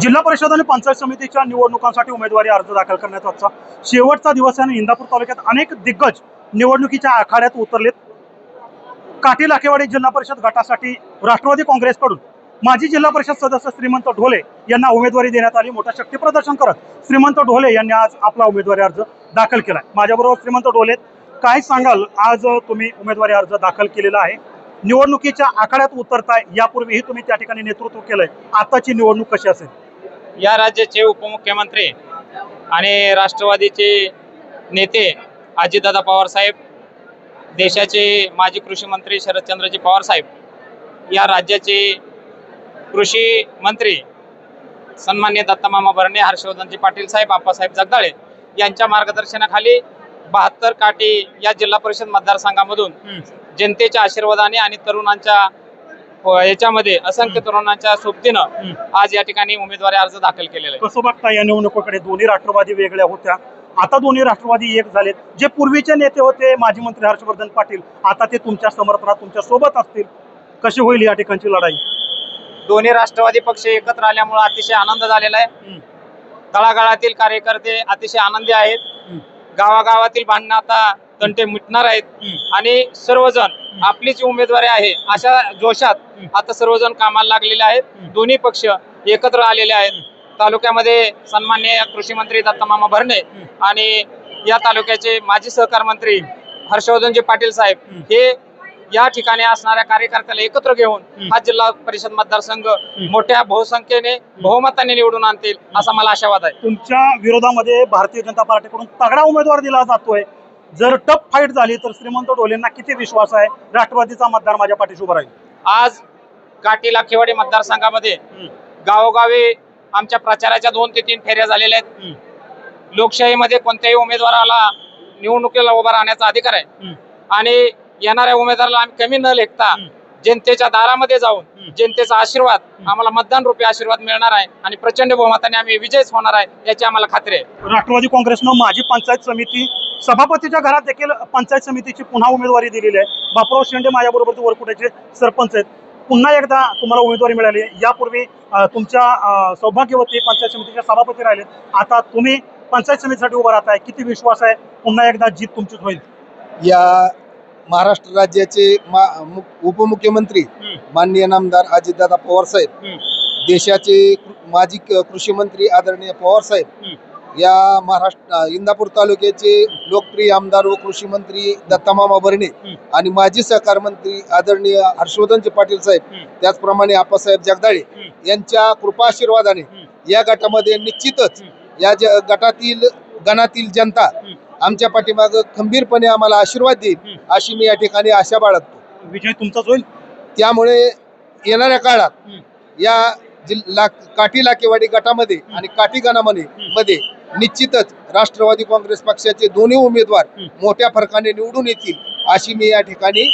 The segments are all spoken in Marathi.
जिल्हा परिषद आणि पंचायत समितीच्या निवडणुकांसाठी उमेदवारी अर्ज दाखल करण्याचा आजचा शेवटचा दिवस आहे आणि इंदापूर तालुक्यात अनेक दिग्गज निवडणुकीच्या आखाड्यात उतरलेत. काटी लाखेवाडी जिल्हा परिषद गटासाठी राष्ट्रवादी काँग्रेसकडून माजी जिल्हा परिषद सदस्य श्रीमंत ढोले यांना उमेदवारी देण्यात आली. मोठं शक्ती प्रदर्शन करत श्रीमंत ढोले यांनी आज आपला उमेदवारी अर्ज दाखल केलाय. माझ्याबरोबर श्रीमंत ढोले काय सांगाल? आज तुम्ही उमेदवारी अर्ज दाखल केलेला आहे. निवडणुकीच्या आखाड्यात उतरताय यापूर्वीही तुम्ही त्या ठिकाणी नेतृत्व केलंय. आताची निवडणूक कशी असेल? या राज्याचे उपमुख्यमंत्री आणि राष्ट्रवादीचे नेते अजितदादा पवार साहेब देशाचे माजी कृषी मंत्री शरदचंद्रजी पवार साहेब या राज्याचे कृषी मंत्री सन्मान्य दत्तमामा भरणे हर्षवर्धनजी पाटील साहेब आप्पासाहेब जगदाळे यांच्या मार्गदर्शनाखाली बहात्तर काठी या जिल्हा परिषद मतदारसंघामधून जनतेच्या आशीर्वादाने आणि तरुणांच्या याच्यामध्ये असंख्य तरुणांच्या सोबतीनं आज या ठिकाणी उमेदवारी अर्ज दाखल केलेला आहे कसं बघता या निवडणुकीकडे दोन्ही राष्ट्रवादी वेगळ्या होत्या. आता दोन्ही राष्ट्रवादी एक झालेत. जे पूर्वीचे नेते होते माजी मंत्री हर्षवर्धन पाटील आता ते तुमच्या समर्थनात तुमच्यासोबत असतील. कशी होईल या ठिकाणची लढाई? दोन्ही राष्ट्रवादी पक्ष एकत्र आल्यामुळे अतिशय आनंद झालेला आहे. तळागाळातील कार्यकर्ते अतिशय आनंदी आहेत. गावागावातील भांडणं आता तंटे मिटणार आहेत. आणि सर्वजण आपली जी उमेदवारी आहे अशा जोशात. आता सर्वजण कामाला लागलेले आहेत. दोन्ही पक्ष एकत्र आलेले आहेत. तालुक्यामध्ये सन्मान्य कृषी मंत्री दत्तमामा भरणे आणि या तालुक्याचे माजी सहकार मंत्री हर्षवर्धनजी पाटील साहेब. हे या ठिकाणी असणाऱ्या कार्यकर्त्याला एकत्र घेऊन. हा जिल्हा परिषद मतदारसंघ मोठ्या बहुसंख्येने बहुमताने निवडून आणतील असा मला आशावाद आहे. तुमच्या विरोधामध्ये भारतीय जनता पार्टीकडून तगडा उमेदवार दिला जातोय. जर टफ फाईट झाली तर श्रीमंत डोलेंना किती विश्वास आहे? राष्ट्रवादीचा मतदार माझ्या पाठीशी उभा राहील. आज काटी लाखेवाडी मतदारसंघामध्ये गावोगावी आमच्या प्रचाराच्या दोन ते तीन फेऱ्या झालेल्या आहेत. लोकशाहीमध्ये कोणत्याही उमेदवाराला निवडणुकीला उभा राहण्याचा अधिकार आहे. आणि येणाऱ्या उमेदवाराला आम्ही कमी न लेखता. जनतेच्या दारामध्ये जाऊन. जनतेचा आशीर्वाद. आम्हाला मतदान रूपी आशीर्वाद मिळणार आहे आणि प्रचंड बहुमताने आम्ही विजयच होणार आहे याची आम्हाला खात्री आहे राष्ट्रवादी काँग्रेसनं माजी पंचायत समिती सभापतीच्या घरात देखील पंचायत समितीची पुन्हा उमेदवारी दिलेली आहे बापराव शेंडे माझ्याबरोबर वरकुट्याचे सरपंच आहेत पुन्हा एकदा तुम्हाला उमेदवारी मिळाली. यापूर्वी तुमच्या सौभाग्यवती पंचायत समितीच्या सभापती राहिलेत आता तुम्ही पंचायत समितीसाठी उभा राहताय किती विश्वास आहे पुन्हा एकदा जीत तुमचीच होईल या महाराष्ट्र राज्याचे मा उपमुख्यमंत्री माननीय नामदार अजितदादा पवार साहेब देशाचे माजी कृषी मंत्री आदरणीय पवार साहेब या महाराष्ट्र इंदापूर तालुक्याचे लोकप्रिय आमदार व कृषी मंत्री दत्तामामा भरणे आणि माजी सहकार मंत्री आदरणीय हर्षवर्धनचे पाटील साहेब त्याचप्रमाणे आप्पासाहेब जगदाळे यांच्या कृपाशीर्वादाने या गटामध्ये निश्चितच या ज गटातील गणातील जनता आमच्या पाठीमाग खंबीरपणे आम्हाला आशीर्वाद देईल अशी मी या ठिकाणी आशा बाळगतो. विजय तुमचाच होईल? त्यामुळे येणाऱ्या काळात या जिल्हा काठी लाकेवाडी गटामध्ये आणि काठी गणामध्ये मध्ये निश्चितच राष्ट्रवादी काँग्रेस पक्षाचे दोन्ही उमेदवार मोठ्या फरकाने निवडून येतील अशी मी या ठिकाणी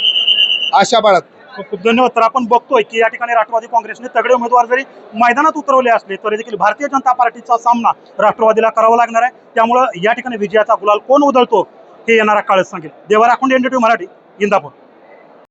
आशा बाळगतो. खूप खूप धन्यवाद. तर आपण बघतोय की या ठिकाणी राष्ट्रवादी काँग्रेसने तगडे उमेदवार जरी मैदानात उतरवले असले तरी देखील भारतीय जनता पार्टीचा सामना राष्ट्रवादीला करावा लागणार आहे. त्यामुळं या ठिकाणी विजयाचा गुलाल कोण उधळतो हे येणारा काळच सांगेल. देवा राखून एनडीटी मराठी इंदापूर.